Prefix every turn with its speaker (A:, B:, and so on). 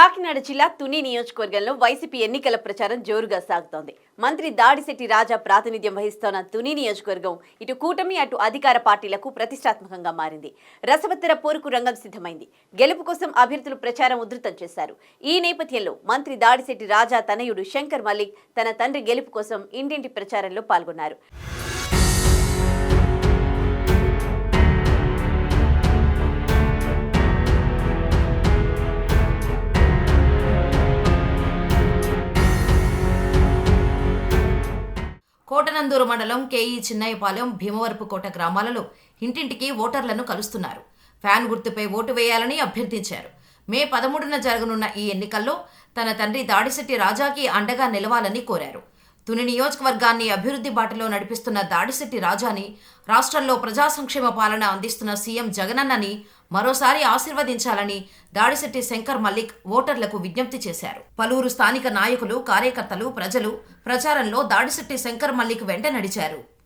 A: కాకినాడ జిల్లా తుని నియోజకవర్గంలో వైసీపీ ఎన్నికల ప్రచారం జోరుగా సాగుతోంది. మంత్రి దాడిశెట్టి రాజా ప్రాతినిధ్యం వహిస్తోన్న తుని నియోజకవర్గం ఇటు కూటమి అటు అధికార పార్టీలకు ప్రతిష్టాత్మకంగా మారింది. రసవత్తర పోరుకు రంగం సిద్ధమైంది. గెలుపు కోసం అభ్యర్థులు ప్రచారం ఉధృతం చేశారు. ఈ నేపథ్యంలో మంత్రి దాడిశెట్టి రాజా తనయుడు శంకర్ మల్లిక్ తన తండ్రి గెలుపు కోసం ఇంటింటి ప్రచారంలో పాల్గొన్నారు.
B: కోటనందూరు మండలం కేఈ చిన్నయ్యపాలెం భీమవరపుకోట గ్రామాలలో ఇంటింటికి ఓటర్లను కలుస్తున్నారు. ఫ్యాన్ గుర్తుపై ఓటు వేయాలని అభ్యర్థించారు. మే పదమూడున జరగనున్న ఈ ఎన్నికల్లో తన తండ్రి దాడిశెట్టి రాజాకి అండగా నిలవాలని కోరారు. తుని నియోజకవర్గాన్ని అభివృద్ధి బాటలో నడిపిస్తున్న దాడిశెట్టి రాజాని రాష్ట్రంలో ప్రజా సంక్షేమ పాలన అందిస్తున్న సీఎం జగనన్నని మరోసారి ఆశీర్వదించాలని దాడిశెట్టి శంకర్ మల్లిక్ ఓటర్లకు విజ్ఞప్తి చేశారు. పలువురు స్థానిక నాయకులు కార్యకర్తలు ప్రజలు ప్రచారంలో దాడిశెట్టి శంకర్ మల్లిక్ వెంట నడిచారు.